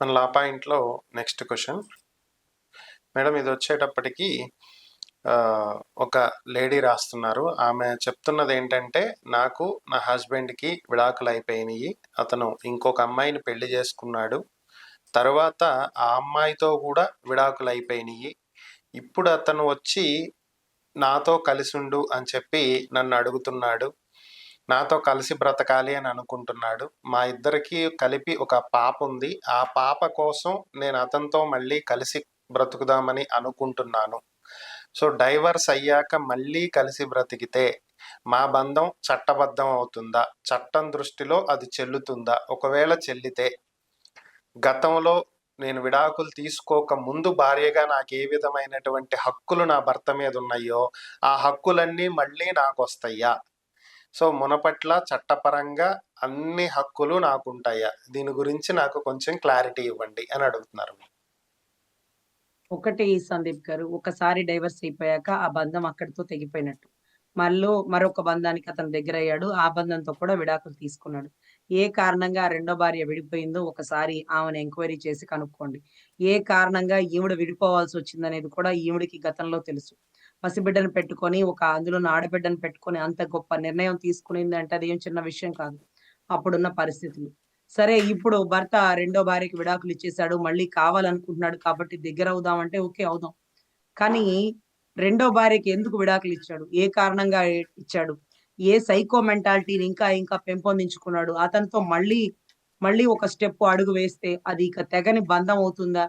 మన లా పాయింట్లో next question. Madam ఇది వచ్చేటప్పటికి ఒక లేడీ రాస్తున్నారు. ఆమె చెప్తున్నది ఏంటంటే నాకు నా హస్బెండ్కి విడాకులు అయిపోయినాయి. అతను ఇంకొక అమ్మాయిని పెళ్ళి చేసుకున్నాడు. తర్వాత ఆ అమ్మాయితో కూడా విడాకులు అయిపోయినాయి. ఇప్పుడు అతను వచ్చి నాతో కలిసిండు అని చెప్పి నన్ను అడుగుతున్నాడు. నాతో కలిసి బ్రతకాలి అని అనుకుంటున్నాడు. మా ఇద్దరికి కలిపి ఒక పాప ఉంది. ఆ పాప కోసం నేను అతనితో మళ్ళీ కలిసి బ్రతుకుదామని అనుకుంటున్నాను. సో డైవర్స్ అయ్యాక మళ్ళీ కలిసి బ్రతికితే మా బంధం చట్టబద్ధం అవుతుందా చట్టం దృష్టిలో అది చెల్లుతుందా? ఒకవేళ చెల్లితే గతంలో నేను విడాకులు తీసుకోక ముందు భార్యగా నాకు ఏ విధమైనటువంటి హక్కులు నా భర్త మీద ఉన్నాయో ఆ హక్కులన్నీ మళ్ళీ నాకు వస్తాయా సో మునపట్ల చట్టపరంగా అన్ని హక్కులు నాకు ఉంటాయా దీని గురించి నాకు కొంచెం క్లారిటీ ఇవ్వండి అని అడుగుతున్నారు ఒకటి సందీప్ గారు ఒకసారి డైవర్స్ అయిపోయాక ఆ బంధం అక్కడితో తెగిపోయినట్టు. మళ్ళీ మరొక బంధానికి అతను దగ్గర అయ్యాడు. ఆ బంధంతో కూడా విడాకులు తీసుకున్నాడు. ఏ కారణంగా ఆ రెండో భార్య విడిపోయిందో ఒకసారి ఆమెను ఎంక్వైరీ చేసి కనుక్కోండి. ఏ కారణంగా ఈవిడ విడిపోవాల్సి వచ్చిందనేది కూడా ఈవిడికి గతంలో తెలుసు. పసిబిడ్డను పెట్టుకొని ఒక అందులో ఆడబిడ్డను పెట్టుకొని అంత గొప్ప నిర్ణయం తీసుకునింది అంటే అది ఏం చిన్న విషయం కాదు. అప్పుడున్న పరిస్థితులు. సరే ఇప్పుడు భర్త రెండో భార్యకి విడాకులు ఇచ్చేశాడు మళ్ళీ కావాలనుకుంటున్నాడు కాబట్టి దగ్గర అవుదామంటే ఓకే అవుదాం. కానీ రెండో భార్యకి ఎందుకు విడాకులు ఇచ్చాడు? ఏ కారణంగా ఇచ్చాడు? ఏ సైకో మెంటాలిటీని ఇంకా ఇంకా పెంపొందించుకున్నాడు? అతనితో మళ్ళీ మళ్ళీ ఒక స్టెప్ అడుగు వేస్తే అది ఇక తెగని బంధం అవుతుందా?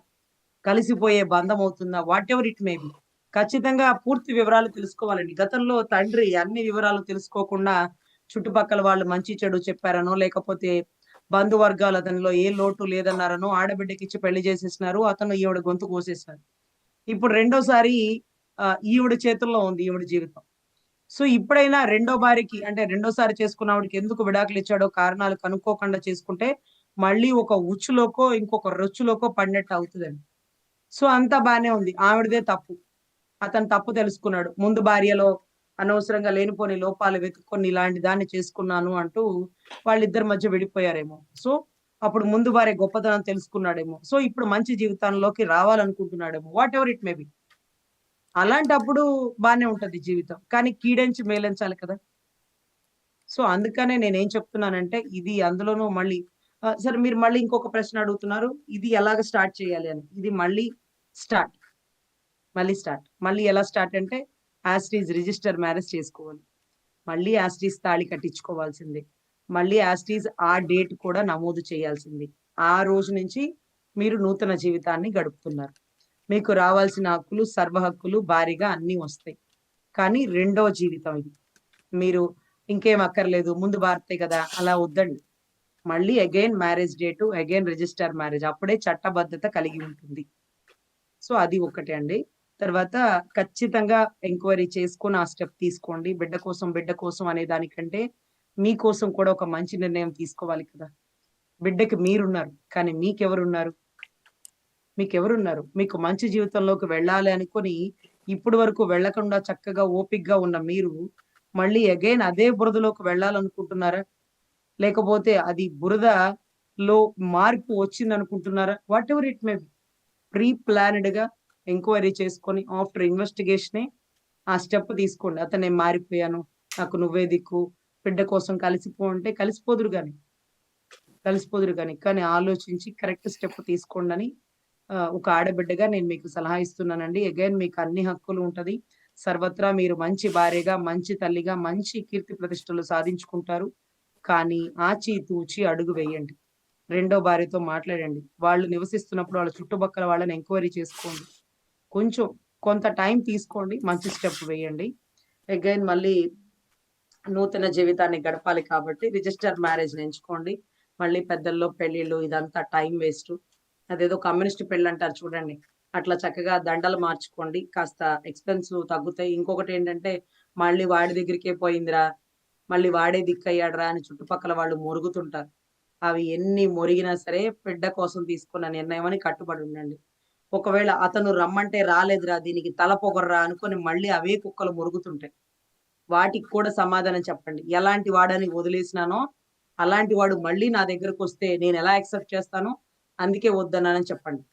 కలిసిపోయే బంధం అవుతుందా? Whatever it may be. ఖచ్చితంగా పూర్తి వివరాలు తెలుసుకోవాలండి. గతంలో తండ్రి అన్ని వివరాలు తెలుసుకోకుండా చుట్టుపక్కల వాళ్ళు మంచి చెడు చెప్పారనో లేకపోతే బంధువర్గాలు అతనిలో ఏ లోటు లేదన్నారనో ఆడబిడ్డకి ఇచ్చి పెళ్ళి చేసేసినారు అతను ఈవిడ గొంతు కోసేసినారు ఇప్పుడు రెండోసారి ఈవిడ చేతుల్లో ఉంది ఈవిడ జీవితం. సో ఇప్పుడైనా రెండో భార్యకి అంటే రెండోసారి చేసుకున్న ఆవిడకి ఎందుకు విడాకులు ఇచ్చాడో కారణాలు కనుక్కోకుండా చేసుకుంటే మళ్ళీ ఒక ఉచ్చులోకో ఇంకొక రొచ్చులోకో పడినట్టు అవుతుందండి. సో అంతా బానే ఉంది. ఆవిడదే తప్పు. అతను తప్పు తెలుసుకున్నాడు. ముందు భార్యలో అనవసరంగా లేనిపోని లోపాలు వెతుక్కొని ఇలాంటి దాన్ని చేసుకున్నాను అంటూ వాళ్ళిద్దరి మధ్య విడిపోయారేమో. సో అప్పుడు ముందు భార్య గొప్పతనం తెలుసుకున్నాడేమో. సో ఇప్పుడు మంచి జీవితంలోకి రావాలనుకుంటున్నాడేమో. Whatever it may be అలాంటప్పుడు బానే ఉంటది జీవితం. కానీ కీడెంచి మేలించాలి కదా. సో అందుకనే నేనేం చెప్తున్నానంటే ఇది అందులోనూ మళ్ళీ సరే మీరు మళ్ళీ ఇంకొక ప్రశ్న అడుగుతున్నారు. ఇది ఎలాగ స్టార్ట్ చేయాలి అని. ఇది మళ్ళీ స్టార్ట్. మళ్ళీ స్టార్ట్. మళ్ళీ ఎలా స్టార్ట్ అంటే యాస్టీజ్ రిజిస్టర్ మ్యారేజ్ చేసుకోవాలి. మళ్ళీ యాస్టీజ్ తాళి కట్టించుకోవాల్సిందే. మళ్ళీ యాస్టీజ్ ఆ డేట్ కూడా నమోదు చేయాల్సింది. ఆ రోజు నుంచి మీరు నూతన జీవితాన్ని గడుపుతున్నారు. మీకు రావాల్సిన హక్కులు సర్వ హక్కులు భారీగా అన్నీ వస్తాయి. కానీ రెండో జీవితం ఇది. మీరు ఇంకేం అక్కర్లేదు ముందు భారతే కదా అలా వద్దండి. మళ్ళీ again marriage date again register marriage. అప్పుడే చట్టబద్ధత కలిగి ఉంటుంది. సో అది ఒకటే అండి. తర్వాత ఖచ్చితంగా ఎంక్వైరీ చేసుకుని ఆ స్టెప్ తీసుకోండి. బిడ్డ కోసం బిడ్డ కోసం అనే దానికంటే మీకోసం కూడా ఒక మంచి నిర్ణయం తీసుకోవాలి కదా. బిడ్డకి మీరున్నారు కానీ మీకెవరున్నారు? మీకెవరున్నారు? మీకు మంచి జీవితంలోకి వెళ్ళాలి అనుకుని ఇప్పటి వరకు వెళ్ళకుండా చక్కగా ఓపిగ్గా ఉన్న మీరు మళ్ళీ అగైన్ అదే బురదలోకి వెళ్ళాలనుకుంటున్నారా? లేకపోతే అది బురదలో మార్పు వచ్చింది అనుకుంటున్నారా వాట్ ఎవర్ ఇట్ మే ప్రీ ప్లానెడ్గా ఎంక్వైరీ చేసుకొని ఆఫ్టర్ ఇన్వెస్టిగేషనే ఆ స్టెప్ తీసుకోండి. అతను నేను మారిపోయాను నాకు నువ్వే దిక్కు బిడ్డ కోసం కలిసిపో అంటే కలిసిపోదురు కానీ కలిసిపోదురు కానీ కానీ ఆలోచించి కరెక్ట్ స్టెప్ తీసుకోండి అని ఒక ఆడబిడ్డగా నేను మీకు సలహా ఇస్తున్నానండి. అగైన్ మీకు అన్ని హక్కులు ఉంటది. సర్వత్రా మీరు మంచి భార్యగా మంచి తల్లిగా మంచి కీర్తి ప్రతిష్టలు సాధించుకుంటారు. కానీ ఆచి తూచి అడుగు వేయండి. రెండో భార్యతో మాట్లాడండి. వాళ్ళు నివసిస్తున్నప్పుడు వాళ్ళ చుట్టుపక్కల వాళ్ళని ఎంక్వైరీ చేసుకోండి. కొంచెం కొంత టైం తీసుకోండి మంచి స్టెప్ వేయండి. అగైన్ మళ్ళీ నూతన జీవితాన్ని గడపాలి కాబట్టి రిజిస్టర్ మ్యారేజ్ ఎంచుకోండి. మళ్ళీ పెద్దల్లో పెళ్ళిళ్ళు ఇదంతా టైం వేస్ట్. అదేదో కమ్యూనిస్ట్ పెళ్ళి అంటారు చూడండి. అట్లా చక్కగా దండలు మార్చుకోండి. కాస్త ఎక్స్పెన్స్ తగ్గుతాయి. ఇంకొకటి ఏంటంటే మళ్ళీ వాడి దగ్గరికే పోయిందిరా మళ్ళీ వాడే దిక్కయ్యాడరా అని చుట్టుపక్కల వాళ్ళు మురుగుతుంటారు. అవి ఎన్ని మురిగినా సరే బిడ్డ కోసం తీసుకున్న నిర్ణయం అని కట్టుబడి ఉండండి. ఒకవేళ అతను రమ్మంటే రాలేదురా దీనికి తల పొగర్రా అనుకొని మళ్ళీ అవే కుక్కలు మురుగుతుంటాయి. వాటికి కూడా సమాధానం చెప్పండి. ఎలాంటి వాడని వదిలేసినానో అలాంటి వాడు మళ్ళీ నా దగ్గరకు వస్తే నేను ఎలా యాక్సెప్ట్ చేస్తానో? అందుకే వద్దన్నానని చెప్పండి.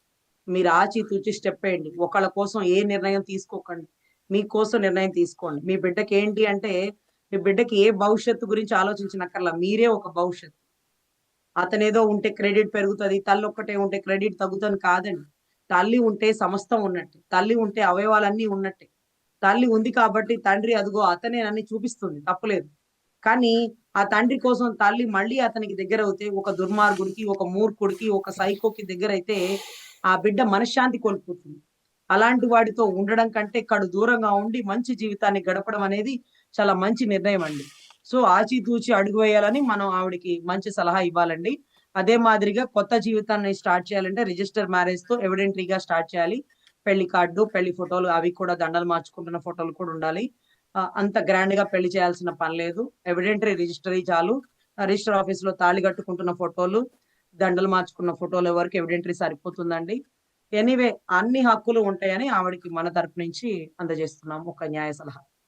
మీరు ఆచి తూచి స్టెప్ వేయండి. ఒకళ్ళ కోసం ఏ నిర్ణయం తీసుకోకండి. మీకోసం నిర్ణయం తీసుకోండి. మీ బిడ్డకి ఏంటి అంటే మీ బిడ్డకి ఏ భవిష్యత్తు గురించి ఆలోచించినక్కర్లా. మీరే ఒక భవిష్యత్తు. అతనేదో ఉంటే క్రెడిట్ పెరుగుతుంది తల్లొక్కటే ఉంటే క్రెడిట్ తగ్గుతుంది కాదండి. తల్లి ఉంటే సమస్తం ఉన్నట్టే తల్లి ఉంటే అవయవాలన్నీ ఉన్నట్టే. తల్లి ఉంది కాబట్టి తండ్రి అదిగో అతనే చూపిస్తుంది తప్పులేదు. కానీ ఆ తండ్రి కోసం తల్లి మళ్ళీ అతనికి దగ్గర అవుతే ఒక దుర్మార్గుడికి ఒక మూర్ఖుడికి ఒక సైకోకి దగ్గర అయితే ఆ బిడ్డ మనశ్శాంతి కోల్పోతుంది. అలాంటి వాడితో ఉండడం కంటే కడు దూరంగా ఉండి మంచి జీవితాన్ని గడపడం అనేది చాలా మంచి నిర్ణయం అండి. సో ఆచితూచి అడుగు వేయాలని మనం ఆవిడకి మంచి సలహా ఇవ్వాలండి. అదే మాదిరిగా కొత్త జీవితాన్ని స్టార్ట్ చేయాలంటే రిజిస్టర్ మ్యారేజ్తో ఎవిడెంటరీగా స్టార్ట్ చేయాలి. పెళ్ళి కార్డు పెళ్ళి ఫోటోలు అవి కూడా దండలు మార్చుకుంటున్న ఫోటోలు కూడా ఉండాలి. అంత గ్రాండ్గా పెళ్ళి చేయాల్సిన పని లేదు. ఎవిడెంటరీ రిజిస్టరీ చాలు. రిజిస్టర్ ఆఫీస్లో తాళి కట్టుకుంటున్న ఫోటోలు దండలు మార్చుకున్న ఫోటోలు వరకు ఎవిడెంటరీ సరిపోతుందండి. ఎనీవే అన్ని హక్కులు ఉంటాయని ఆవిడకి మన తరపు నుంచి అందజేస్తున్నాం. ఒక న్యాయ సలహా.